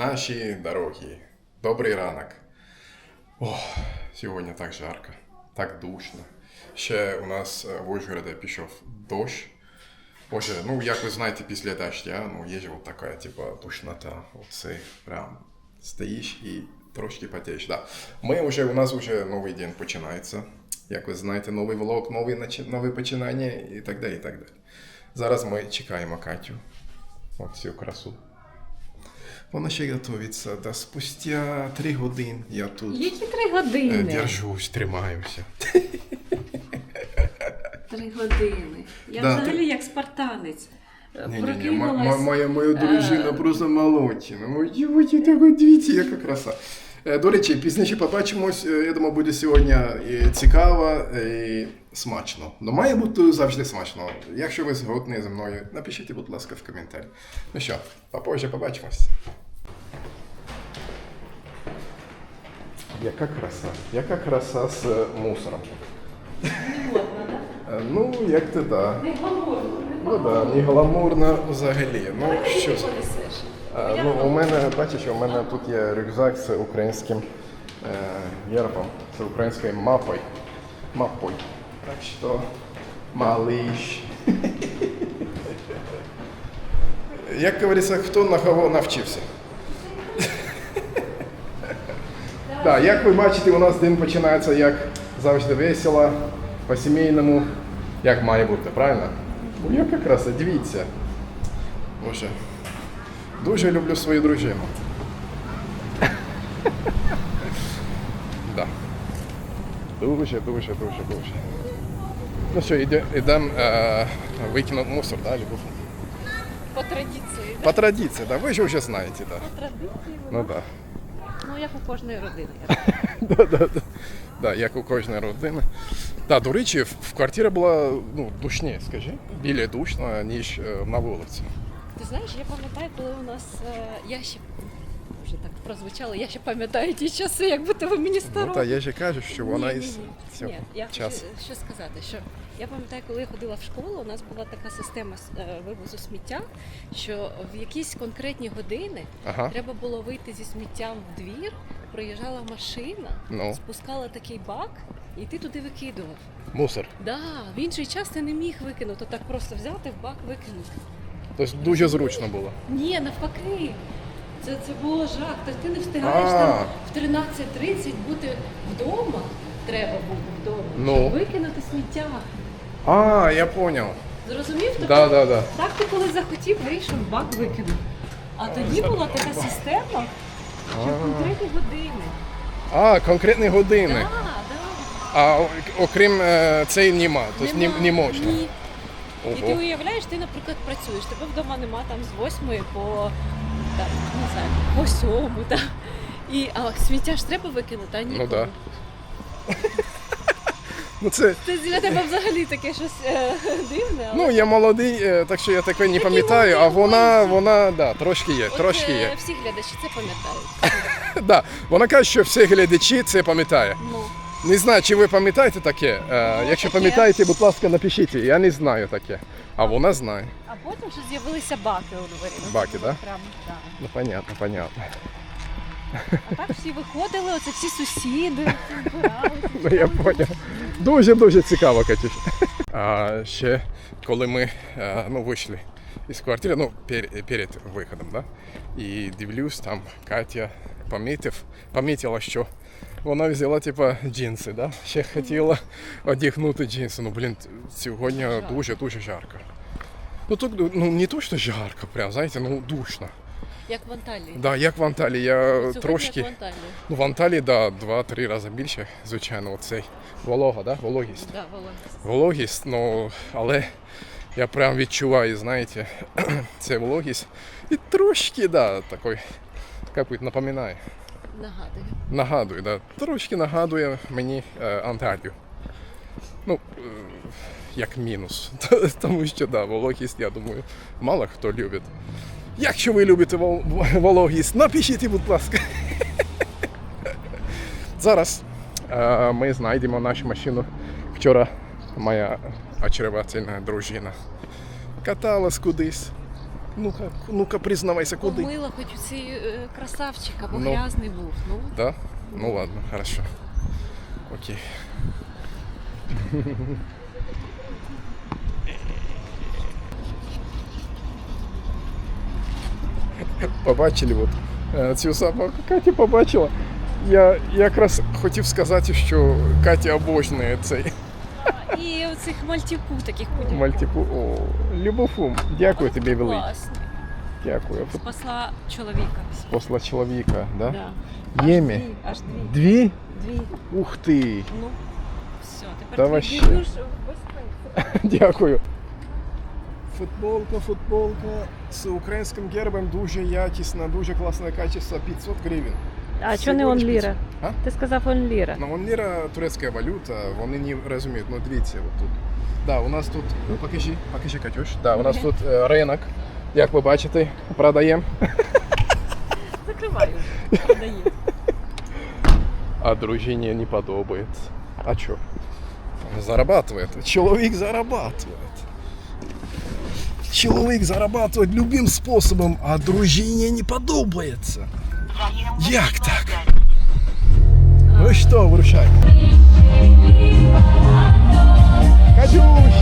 Наші дорогі, добрий ранок. О, сьогодні так жарко, так душно. Ще у нас е, в Ужгороді пішов дощ. Боже, ну як ви знаєте, після дождя, ну є ж от така, типа, душнота. Оце прям стоїш і трошки потієш. Да. Ми вже, у нас вже новий день починається. Як ви знаєте, новий влог, нові, нові починання і так далі, і так далі. Зараз ми чекаємо Катю. От цю красу. Вона ще готується, да спустя три години я тут Які три е, години? держусь, тримаюся. Три години. Я Да, взагалі ти- як спартанець. Е, Ні, ні, ні, моя, моя дружина просто молодчина. Ну, дивіться, яка краса. Е, До речі, пізніше побачимось. Е, Я думаю, буде сьогодні і цікаво і смачно. Ну, має бути завжди смачно. Якщо ви згодні зі мною, напишіть, будь ласка, в коментарі. Ну що, попозже побачимось. Яка краса? Яка краса з е, мусором? Е, Ну, як ти да. Не гламурно, Ну да, не гламурно взагалі. Ну що ж. А, ну, у мене, бачиш, у мене тут є рюкзак з українським е, гербом, з українською мапою. Мапою. Так що, малиш. Як говориться, хто на кого навчився? Так, як ви бачите, у нас день починається як завжди весело, по-сімейному, як має бути, правильно? Ну, яка краса, дивіться. Боже. Дуже люблю свою дружину. да. Дуже, дуже, дуже, дуже. Ну що, йдемо е, викинути мусор, да, Любов? По традиції. По традиції, да. Ви ж вже знаєте, да. По традиції. Ну да. Ну, як у кожної родини. да, да, да. Да, як у кожної родини. Да, до речі, в квартирі була ну, душні, скажи. Більше душно, ніж е, на вулиці. Ти знаєш, я пам'ятаю, коли у нас е, я ще вже так прозвучало, я ще пам'ятаю ті часи, якби ти ви мені Ну та я же кажу, що вона із цього Ні, я часу. хочу що сказати, що я пам'ятаю, коли я ходила в школу, у нас була така система е, вивозу сміття, що в якісь конкретні години Ага. треба було вийти зі сміттям в двір, проїжджала машина, Ну. спускала такий бак, і ти туди викидував. Мусор. Да, в інший час ти не міг викинути, так просто взяти в бак викинути. Тобто дуже зручно було. Ні, навпаки. Це, це було жах. Тобто ти не встигаєш там в 13.30 бути вдома. Треба бути вдома. Ну. Щоб викинути сміття. А, я понял. Зрозумів? Тобто, Да, да, да. Так ти коли захотів, вийшов бак викинув. А тоді була така система, що в конкретні години. А, конкретні години. Так, так. А окрім е, цієї нема. Тобто не можна. Ні. І ти уявляєш, ти, наприклад, працюєш, тебе вдома нема там з 8 по там, не знаю, по 7, там. І а сміття ж треба викинути, а ніколи. Ну да. Ну це. Це для тебе взагалі таке щось е, дивне, але Ну, я молодий, е, так що я таке не пам'ятаю, а вона, вона, да, трошки є, От, трошки е, всі глядачі це пам'ятають. Да. Вона каже, що всі глядачі це пам'ятає. Ну, Не знаю, чи ви пам'ятаєте таке. Е, якщо таке. пам'ятаєте, будь ласка, напишіть. Я не знаю таке. А вона знає. а потім вже з'явилися баки у дворі. Ну, Баки, було да? Прям, да. Ну, понятно, понятно. А так всі виходили, оце всі сусіди збиралися. Ну, я поняв. Дуже дуже цікаво, Катюш. А ще коли ми е, ну, вийшли із квартири, ну, пер, перед виходом, да? і дивлюсь, там Катя помітив, помітила, що вона взяла типа джинси, да? ще хотіла одягнути джинси. Ну, блін, сьогодні дуже-дуже жарко. Ну, тут, ну, не то, що жарко, прям, знаєте, ну, душно. Як в Анталії. Да, як в Анталії, я Сьогодні трошки. як в Анталії. Ну, в Анталії, да, два-три рази більше, звичайно, оцей волога, да? вологість. Да, вологість. Вологість, ну, але я прям відчуваю, знаєте, це вологість. І трошки, да, такой, як напоминає. Нагадую. Нагадує, да, трошки нагадує мені е, Анталію. Ну, е, як мінус. Тому що, да, вологість, я думаю, мало хто любить. Якщо ви любите вологість, напишіть, будь ласка. Зараз е, ми знайдемо нашу машину. Вчора моя очаровательна дружина каталась кудись. Ну-ка, ну-ка, признавайся, куди? Помила хоч у цей е, красавчик, або Ну. грязний був. Ну, Да? Ну ладно, хорошо. Окей. Побачили от е, цю собаку. Катя побачила. Я якраз хотів сказати, що Катя обожнює цей і оцих мальтіку таких подібних. мальтику. О, Любофум, дякую тобі велике. Класно. Дякую. Спасла чоловіка. Спосла чоловіка, да? Да. Аж Ємі. дві, Аж дві. Дві? Дві. Ух ти! Ну, все, тепер Та твій вообще. дідуш в безпеці. Дякую. Футболка, футболка з українським гербом дуже якісна, дуже класне качество, 500 гривень. А що не он ліра? А? Ти сказав он ліра. Ну, вон ліра турецька валюта, вони не розуміють. Ну, дивіться, от тут. Да, у нас тут, ну, покажи, покажи, Катюш. Да, у нас тут е, ринок, як ви бачите, продаємо. Закриваю. Продає. А дружині не подобається. А що? Зарабатывает. Чоловік зарабатывает. Чоловік зарабатывает любим способом, а дружині не подобається. Як так? Ну що, вирушай. Катюш!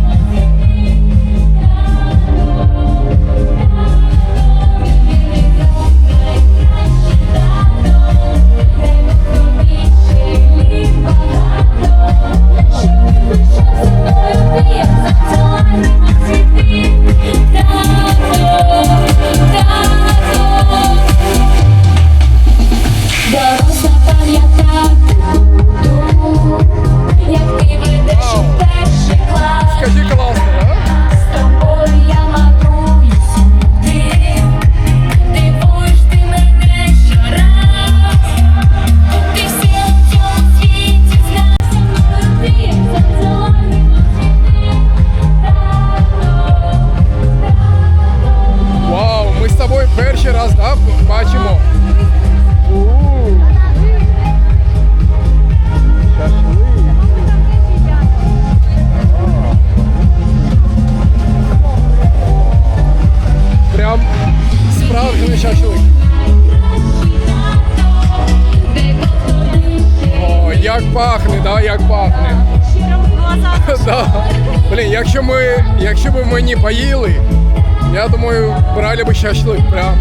як пахне, да, як пахне. Да. Блін, якщо ми, якщо б ми не поїли, я думаю, брали б шашлик прям.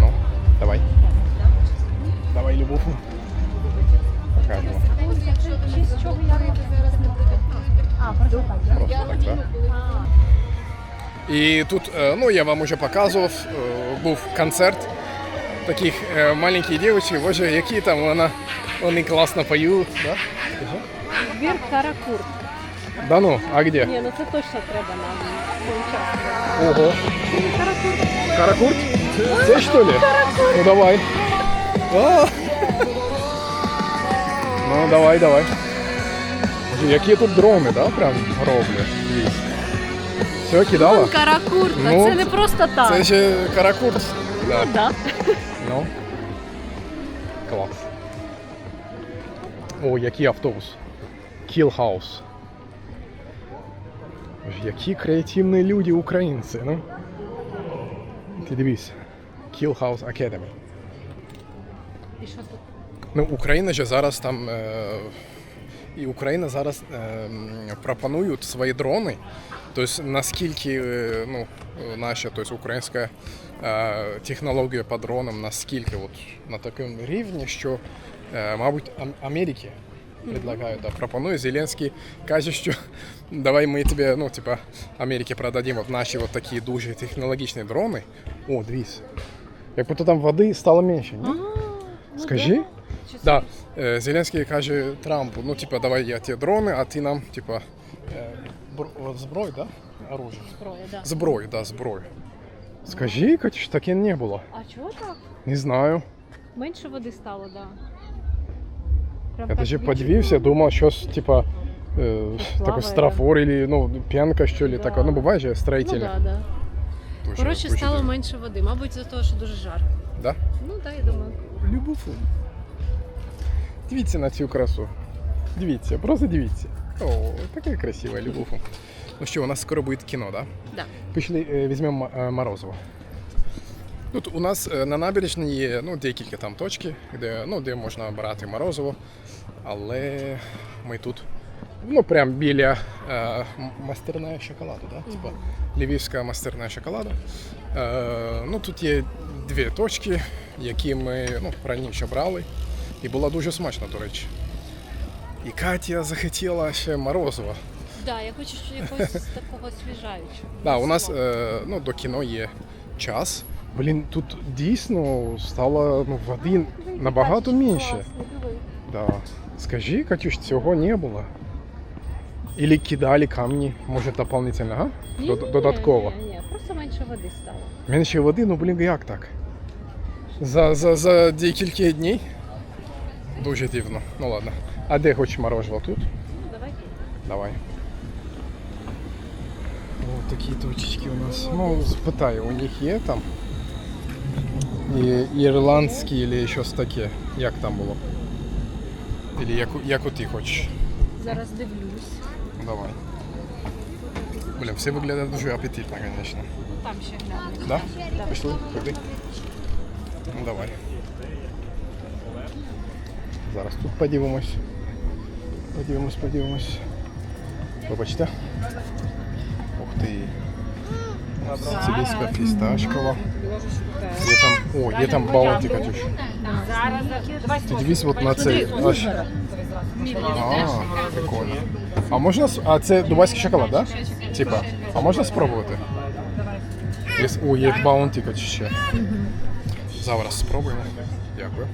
Ну, давай. Давай, Любов. Покажемо. Я не буде? А, просто так. Так, так? І тут, е, ну я вам уже показував, е, був концерт таких е, маленьких дівчаток, боже, які там вона, вони класно поють. Да? Скажи. Збір каракурт. Да ну, а где? Ні, ну це точно треба нам поучаствувати. Ого. Каракурт? Це що ли? Ну давай. А! Ну давай, давай. Боже, Які тут дрони, да, прям роблять. Все, кидала? Каракурт, а Ну, це не просто так. Це ще каракурт. Да. Да. Ну. Клас. О, який автобус. Kill House. Які креативні люди українці, ну. Ти дивись. Kill House Academy. І що тут? Ну, Україна же зараз там. Е, і Україна зараз е, м, пропонують свої дрони. Тобто наскільки е, ну, наша тобто, українська е, технологія по дронам, наскільки от, на такому рівні, що, е, мабуть, Ам- Америки предлагають, да, пропонує. Зеленський каже, що давай ми тобі, ну, типа, Америці продадим от наші от такі дуже технологічні дрони. О, дивись. Як будто там води стало менше, ні? Скажи. Чи Да, е, Зеленський каже Трампу, ну типа давай я ті дрони, а ти нам, типа, е, зброю, да? Оружие. зброя, да. Зброю, да, зброю. Скажи, Катюш, таке не було. А чого так? Не знаю. Менше води стало, да. Прям Я так даже подивився, думав, щось, типа, е, Плаває, такой страфор или, ну, пенка, що ли, Да. таке. Ну, буває же Ну строительне. да, да. дуже. Коротше, дуже стало менше води. Мабуть, за того, що дуже жарко. Да? Ну так, я думаю. Любуфу. Дивіться на цю красу. Дивіться, просто дивіться. О, така красива Любуфу. Ну що, у нас скоро буде кіно, да? Да. Пішли, е, візьмемо е, Морозово. Тут у нас е, на набережній є ну, декілька там точки, де, ну, де можна брати морозиво. Але ми тут ну, прям біля е, м- мастерної шоколаду, да? Типа, Львівська мастерна шоколада. Е, ну, тут є дві точки, які ми ну, раніше брали. І було дуже смачно, до речі. І Катя захотіла ще морозиво. Да, я хочу ще якогось такого свіжаючого. Да, у нас е, ну, до кіно є час. Блін, тут дійсно стало ну, води набагато менше. Да. Скажи, Катюш, цього не було. Или кидали камні, може дополнительно, га? Дод- Додатково. Ні, ні, просто менше води стало. Менше води, ну блін, як так? За, за, за декілька днів? Дуже дивно. Ну ладно. А де хочеш морожево? Тут? Ну, давай. Давай. Вот такие точечки у нас. Ну, спитаю, у них є там? І, ірландські или щось таке. Як там було? Или як, у- як у ти хочеш? Зараз дивлюсь. Давай. Блін, все виглядає дуже апетитно, звісно. Там ще гляну. Да? Пішли? Куди? Ну давай. Зараз тут подивимось. Подивимось, подивимось. Вибачте. Ух ти. Сибірська фісташкова. Є там, о, є там баунті, Катюш. Ти дивись от на цей. Аж... А, прикольно. А можна, с- а це дубайський шоколад, да? Типа, а можна спробувати? Є, о, є баунті, Катюш ще. Зараз спробуємо. Дякую.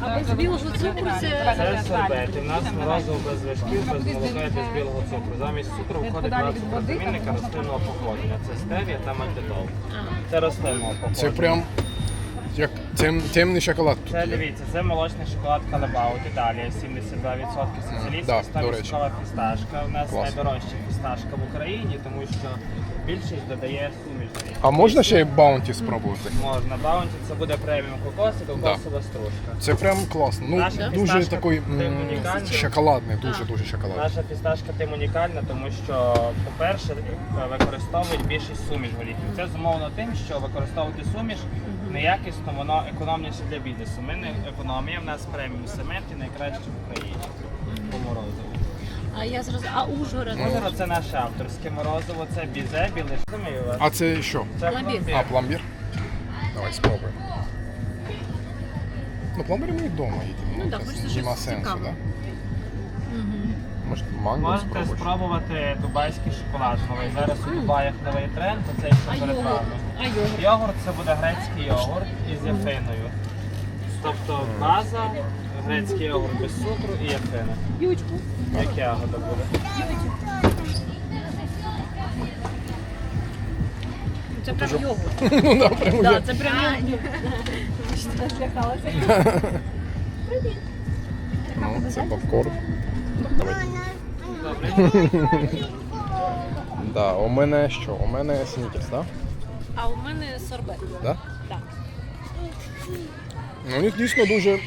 А без білого цукру це Це. У нас морозиво без вершків, без молока і без білого цукру. Замість цукру входить два цукрозамінника рослинного походження. Це стевія та мальтитол. Це рослинного походження. Це прям як тем, темний шоколад тут Це є. дивіться, це молочний шоколад Калебаут, Італія, 72% сицилійська, Да, до речі. 100% фісташка. У нас Клас. найдорожча фісташка в Україні, тому що більшість додає. А можна ще й баунті спробувати? Можна. Баунті це буде преміум кокос і кокосова стружка. Це прям класно. Ну, Наша дуже фісташка такий м, тим унікальна. шоколадний, дуже дуже шоколадний. Наша фісташка тим унікальна, тому що, по-перше, використовують більшість суміш горіхів. Це зумовлено тим, що використовувати суміш неякісно, воно економніше для бізнесу. Ми не економія, в нас преміум семент і найкраще в Україні по морозиву. А я зрозуміла. А Ужгород? Озеро це наше авторське морозиво, це бізе, біле. Розумію? А це що? Це Пломбір. пломбір. А, пломбір? Давай спробуємо. Ну, пломбір ми вдома їдемо. Ну якось хочеться щось Нема сенсу, цікаве. да? Може, манго Можете спробуєш? спробувати дубайський шоколад новий. Зараз у Дубаях новий тренд, це цей А йогурт? шоколад. А йогурт? Йогурт це буде грецький йогурт із яфиною. Тобто база, грецький йогурт без цукру і яфина. Ючку. Як ягода буде. Це прям йогурт. Ну, да, прям Да, це прям йогурт. Ну, це попкорн. Давай. Да, у мене що? У мене снікерс, да? А у мене сорбет. Да? Так. Ну, у них дійсно дуже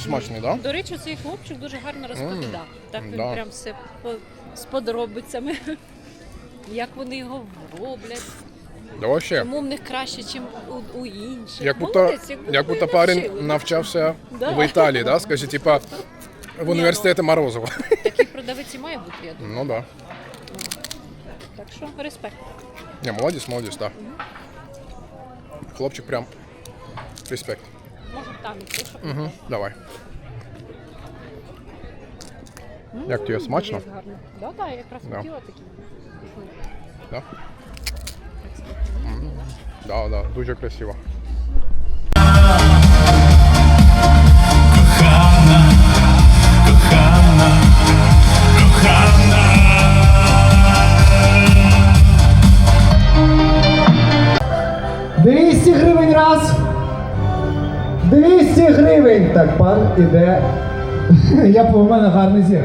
смачний, да? До речі, цей хлопчик дуже гарно розповідав. Так він да. прям все по, з подробицями. Як вони його роблять, ще. чому в них краще, ніж у, у інших. Як будто, Молодець, як будто парень навчили. навчався Да. в Італії, да? Скажи, типа в університеті Морозова. Такий продавець і має бути, я думаю. Ну да. Так що респект. Не, молодець, молодець, да. Хлопчик прям респект. Може там і це, щоб Угу, давай. Як тобі смачно? дивись, гарно. Да, так, я якраз Да. хотіла такі. Да? М, Да, да, дуже красиво. – 200 гривень раз. 200 гривень. Так, пан іде. Я по мене гарний зір.